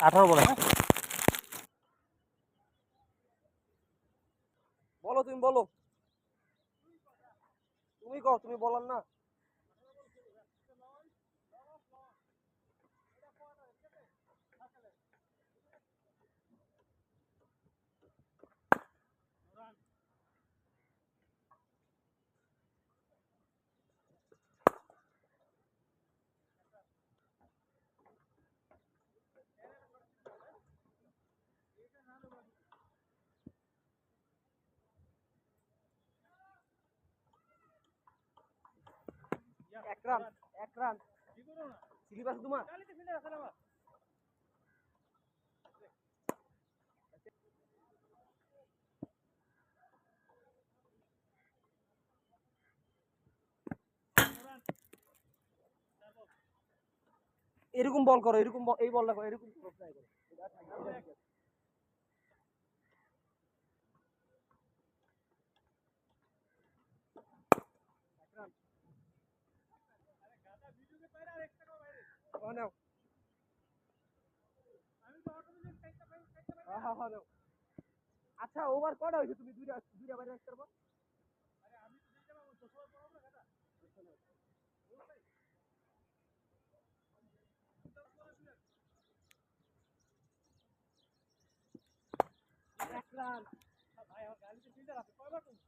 আঠারো বলে হ্যাঁ? বলো তুমি বলো। তুমি কও তুমি বলার না। রান, এক রান। আছে তোমার এরকম বল করো, এরকম বল- এই বলটা করো এরকম করো ও নাও হ্যাঁ, হ্যাঁ, নাও। আচ্ছা ওভার কটা হয়েছে? তুমি দুইটা দুইটা বাইরে রাখতে পারব? এক রান আচ্ছা, নাও নাও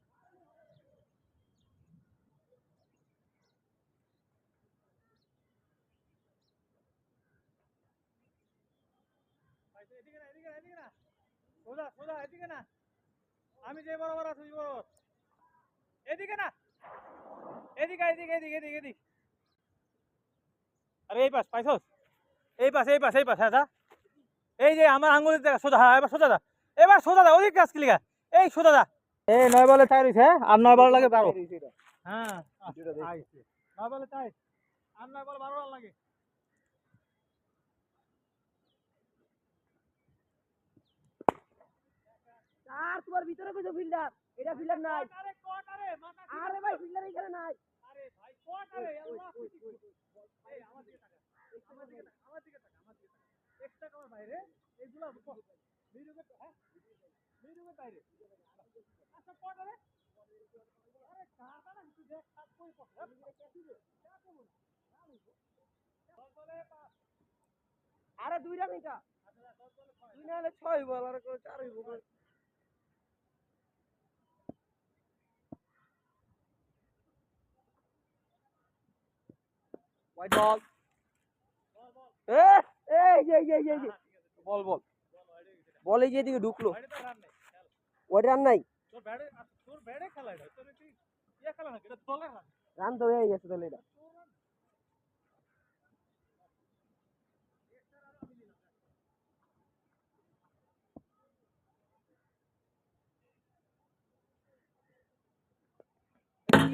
এদিকে না এদিকে এদিকে না সোজা সোজা আমি যে বরাবর আছি বরাবর এদিকে না এদিকে এদিকে এদিকে এদিকে এদিকে আরে এই পাশ পাইছস এই পাশ এই পাশ এই পাশ হ্যাঁ এই যে আমার দেখা সোজা হ্যাঁ এবার সোজা যা এবার সোজা যা ওদিক গাছ কিলিগা এই সোজা যা এই নয় বলে চাই রয়েছে হ্যাঁ আর নয় বলে লাগে বারো হ্যাঁ। নয় বলে চাই আর নয় বলে বারো লাগে আর তোমার ভিতরে কইছো ফিল্ডার? এটা ফিল্ডার নাই। আরে ভাই ফিল্ডার এখানে নাই। আরে ভাই কট আরে আল্লাহ এই আমার দিকে তাকা আমার দিকে তাকা আমার দিকে তাকা আমার দিকে তাকা এক্সট্রা কভার বাইরে এইগুলা মিরুকে হ্যাঁ? মিরুকে বাইরে আচ্ছা কট আরে আরে কাটা না তুই দেখ কাট কই পড়ে আরে দুই না হলে ছয় বল আর চার হইব। হোয়াইট বল এই যে বল বল। বল এই যে এদিকে ঢুকলো। ওই রান নাই তোর ব্যাটে তোর ব্যাটে খেলা এটা তোর কি ইয়া খেলা নাকি? এটা দলের রান রান তো হয়ে গেছে তাহলে এটা।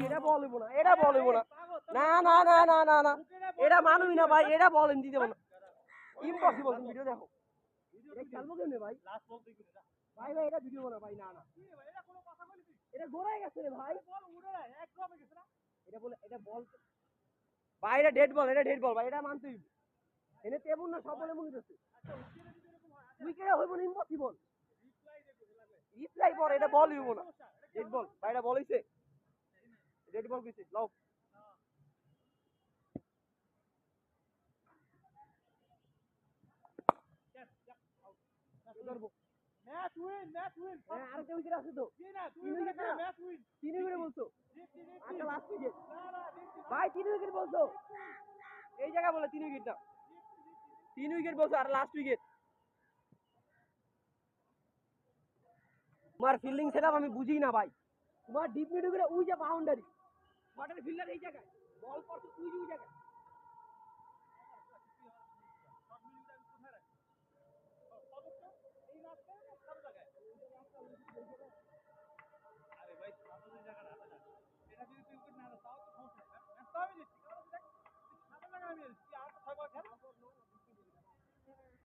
এটা বল না এটা বল না। না না না না না না। এটা মানুষ না ভাই, এটা বলেন, দিতে না ইম্পসিবল তুমি ভিডিও দেখো। খেলব ভাই? বল ভাই ভাই, এটা ভিডিও না ভাই, না না। এটা বলি গোড়ায় গেছে রে ভাই। বল এটা বলে, এটা বল। ভাই, এটা ডেড বল এটা ডেড বল ভাই, এটা মানতেই। এনে তেমন না, সব বলে মনে হচ্ছে উইকেটে হইব না ইম্পসিবল রিপ্লাই পর, এটা বল হইব না। ডেড বল ভাই, এটা বল হইছে। ডেড বল কইছে লাও। ধরবো। ম্যাচ উইন ম্যাচ উইন আরেকটা উইকেট আছে তো। না তিন উইকেট না। ম্যাচ উইন তিন উইকেট বলছো? জিতছি জিতছি আচ্ছা লাস্ট উইকেট না না জিতছি ভাই তিন উইকেট বলছো? এই জায়গা বলে তিন উইকেট না তিন উইকেট বলছো আর লাস্ট উইকেট তোমার ফিল্ডিং সেটআপ আমি বুঝি না ভাই। তোমার ডিপ মিড উইকেটে উই যে বাউন্ডারি ওয়াটার ফিল্ডার এই জায়গায়। বল করছ তুই ওই জায়গায় শর্ট মিনিট আমি কোথায় রাখি সর্বোচ্চ এই রাস্তায় না সব জায়গায় আরে ভাই সামনের জায়গাটা হাতে না এটা যদি তুই উইকেট না দাও তাও তো